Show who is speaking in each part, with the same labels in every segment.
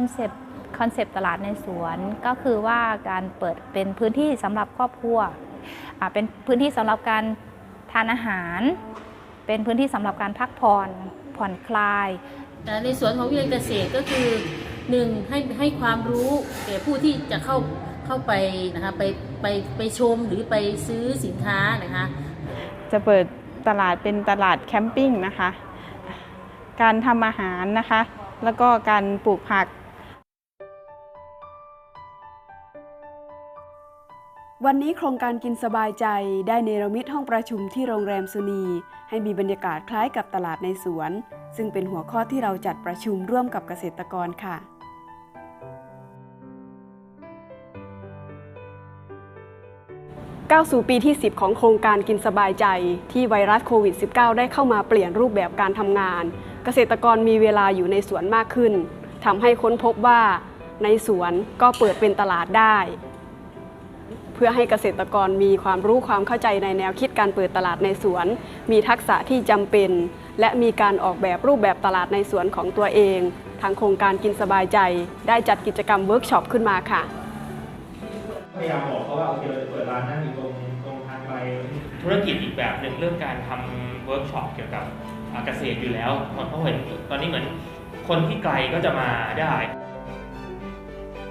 Speaker 1: คอนเซปต์คอนเซปต์ตลาดในสวนก็คือว่าการเปิดเป็นพื้นที่สำหรับครอบครัวอ่าเป็นพื้นที่สำหรับการทานอาหาร เป็นพื้นที่สำหรับการพักผ่อนผ่อนคลาย
Speaker 2: แต่ในส่วนของวิทยาเกษตรก็คือหนึ่งให้ให้ความรู้แก่ผู้ที่จะเข้าเข้าไปนะคะไปไปไปชมหรือไปซื้อสินค้านะคะ
Speaker 3: จะเปิดตลาดเป็นตลาดแคมปิ้งนะคะ การทำอาหารนะคะแล้วก็การปลูกผัก
Speaker 4: วันนี้โครงการกินสบายใจได้เนรมิตห้องประชุมที่โรงแรมสุนี ให้มีบรรยากาศคล้ายกับตลาดในสวน ซึ่งเป็นหัวข้อที่เราจัดประชุมร่วมกับเกษตรกรค่ะ ก้าวสู่ปีที่ 10 ของโครงการกินสบายใจที่ไวรัสโควิด -19 ได้เข้ามาเปลี่ยนรูปแบบการทำงาน เกษตรกรมีเวลาอยู่ในสวนมากขึ้นทำให้ค้นพบว่า ในสวนก็เปิดเป็นตลาดได้ เพื่อให้เกษตรกรมีความรู้ความเข้าใจในแนวคิดการเปิดตลาดในสวน มีทักษะที่จำเป็น และมีการออกแบบรูปแบบตลาดในสวนของตัวเอง ทางโครงการกินสบายใจ ได้จัดกิจกรรมเวิร์กช็อปขึ้นมาค่ะ
Speaker 5: พยายามบอกเขาว่าโอเคเราจะเปิดร้านนั่งอยู่ตรงตรงทางไป
Speaker 6: ธุรกิจอีกแบบหนึ่งเรื่องการทำเวิร์กช็อปเกี่ยวกับเกษตรอยู่แล้วเพราะเห็นตอนนี้เหมือนคนที่ไกลก็จะมาได้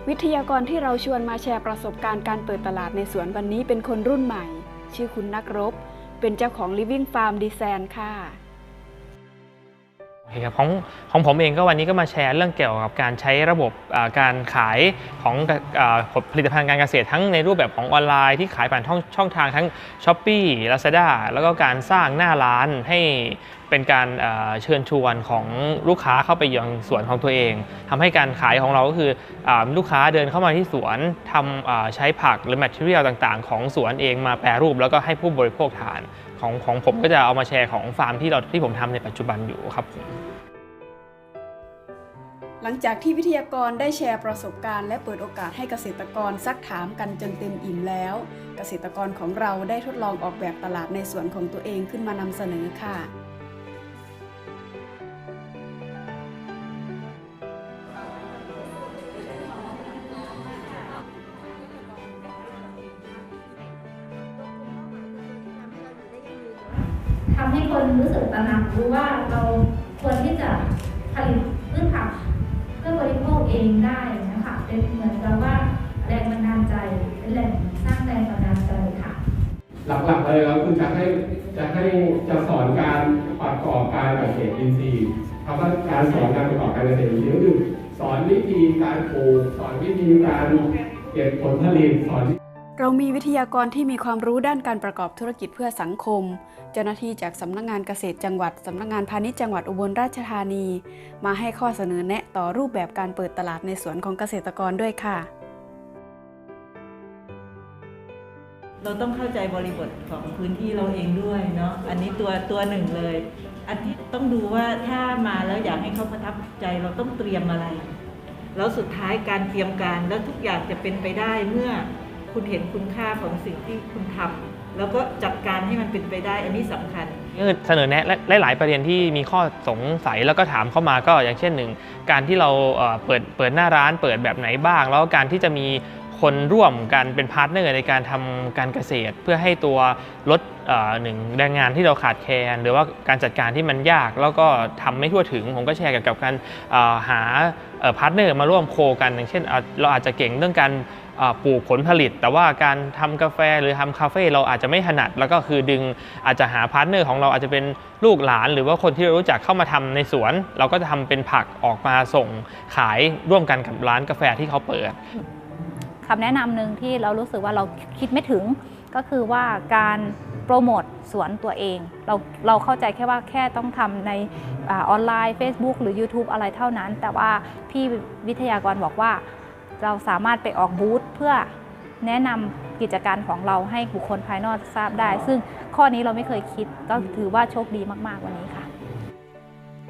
Speaker 4: วิทยากรที่เราชวนมาแชร์ประสบการณ์การเปิดตลาดในสวนวันนี้เป็นคนรุ่นใหม่ ชื่อคุณนักรบ เป็นเจ้าของ Living Farm Design ค่ะ
Speaker 6: คครับของของผมเองก็วันนี้ก็มาแชร์เรื่องเกี่ยวกับการใช้ระบบการขายของอผลิตภัณฑ์การเกษตรทั้งในรูปแบบของออนไลน์ที่ขายผ่านช่องช่องทางทั้ง s h อ p e e Lazada แล้วก็การสร้างหน้าร้านให้เป็นการเชิญชวนของลูกค้าเข้าไปยังสวนของตัวเองทำให้การขายของเราก็คืออลูกค้าเดินเข้ามาที่สวนทำใช้ผักหรือ material ต่างๆ ของสวนเองมาแปรรูปแล้วก็ให้ผู้บริโภคทานของของผมก็จะเอามาแชร์ของฟาร์มที่เราที่ผมทำในปัจจุบันอยู่ครับผม
Speaker 4: หลังจากที่วิทยากรได้แชร์ประสบการณ์และเปิดโอกาสให้เกษตรกรซักถามกันจนเต็มอิ่มแล้ว เกษตรกรของเราได้ทดลองออกแบบตลาดในสวนของตัวเองขึ้นมานำเสนอค่ะ
Speaker 1: ทำให้คนรู้สึกตระหนักรู้ว่าเราควรที่จะผลิต เองได้นะคะเป็นเหมือนกับว่าแรงบันดาลใจเป็นแหล่งสร้างแรงบันดาลใจค่ะ
Speaker 7: หลักๆเลยก็คือจะให้จะให้จะสอนการประกอบการเกษตรอินทรีย์คำว่าการสอนการประกอบการเกษตรอินทรีย์ก็คือสอนวิธีการปลูกสอนวิธีการเก็บผลผลิตสอน
Speaker 4: เรามีวิทยากรที่มีความรู้ด้านการประกอบธุรกิจเพื่อสังคม เจ้าหน้าที่จากสำนักงานเกษตรจังหวัด สำนักงานพาณิชย์จังหวัดอุบลราชธานี มาให้ข้อเสนอแนะต่อรูปแบบการเปิดตลาดในสวนของเกษตรกรด้วยค่ะ
Speaker 8: เราต้องเข้าใจบริบทของพื้นที่เราเองด้วยเนาะอันนี้ตัวตัวหนึ่งเลย อันที่ต้องดูว่าถ้ามาแล้วอยากให้เขาประทับใจเราต้องเตรียมอะไร แล้วสุดท้ายการเตรียมการแล้วทุกอย่างจะเป็นไปได้เมื่อ คุณเห็นคุณค่าของสิ่งที่คุณทำแล้วก็จัดการให้มันเป็นไปได้ อันนี้สำคัญ
Speaker 6: ก็คือเสนอแนะและหลายประเด็นที่มีข้อสงสัยแล้วก็ถามเข้ามาก็อย่างเช่นหนึ่งการที่เราเปิดเปิดหน้าร้านเปิดแบบไหนบ้าง แล้วการที่จะมี คนร่วมกันเป็นพาร์ทเนอร์ในการทำการเกษตร เพื่อให้ตัวลดหนึ่งแรงงานที่เราขาดแคลนหรือว่าการจัดการที่มันยากแล้วก็ทำไม่ทั่วถึง ผมก็แชร์กับการหาพาร์ทเนอร์มาร่วมโคกัน อย่างเช่น เราอาจจะเก่งเรื่องการปลูกผลผลิต แต่ว่าการทำกาแฟหรือทำคาเฟ่เราอาจจะไม่ถนัด แล้วก็คือดึงอาจจะหาพาร์ทเนอร์ของเราอาจจะเป็นลูกหลาน หรือว่าคนที่เรารู้จักเข้ามาทำในสวน เราก็จะทำเป็นผักออกมาส่งขายร่วมกันกับร้านกาแฟที่เขาเปิด
Speaker 1: คำแนะนำหนึ่งที่เรารู้สึกว่าเราคิดไม่ถึง ก็คือว่าการโปรโมทสวนตัวเอง เราเราเข้าใจแค่ว่าแค่ต้องทำในอาออนไลน์ Facebook หรือ YouTube อะไรเท่านั้น แต่ว่าพี่วิทยากรบอกว่าเราสามารถไปออกบูธเพื่อแนะนำกิจการของเราให้บุคคลภายนอกทราบได้ ซึ่งข้อนี้เราไม่เคยคิดก็ถือว่าโชคดีมาก ๆ วันนี้ค่ะ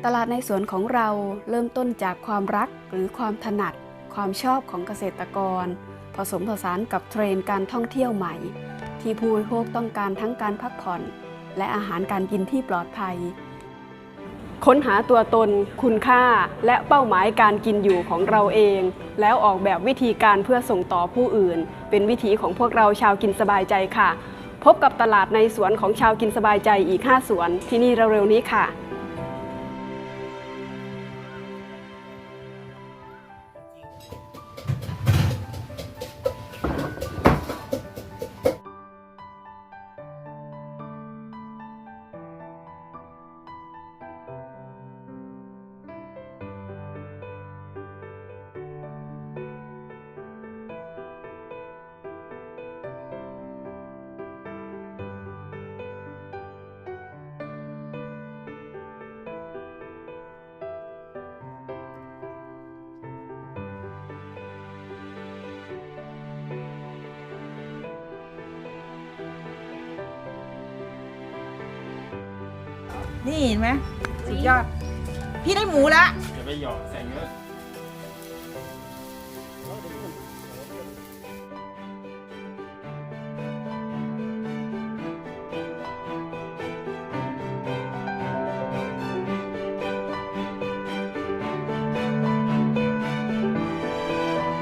Speaker 4: ตลาดในสวนของเราเริ่มต้นจากความรักหรือความถนัด ความชอบของเกษตรกร ผสมผสานกับเทรนการท่องเที่ยวใหม่ ที่ผู้บริโภคต้องการทั้งการพักผ่อน และอาหารการกินที่ปลอดภัย ค้นหาตัวตน คุณค่า และเป้าหมายการกินอยู่ของเราเอง แล้วออกแบบวิธีการเพื่อส่งต่อผู้อื่น เป็นวิถีของพวกเราชาวกินสบายใจค่ะ พบกับตลาดในสวนของชาวกินสบายใจอีก 5 สวนที่นี่เร็วๆนี้ค่ะ
Speaker 8: นี่เห็นไหมสุดยอด พี่ได้หมูละ
Speaker 5: อย่าไปหยอก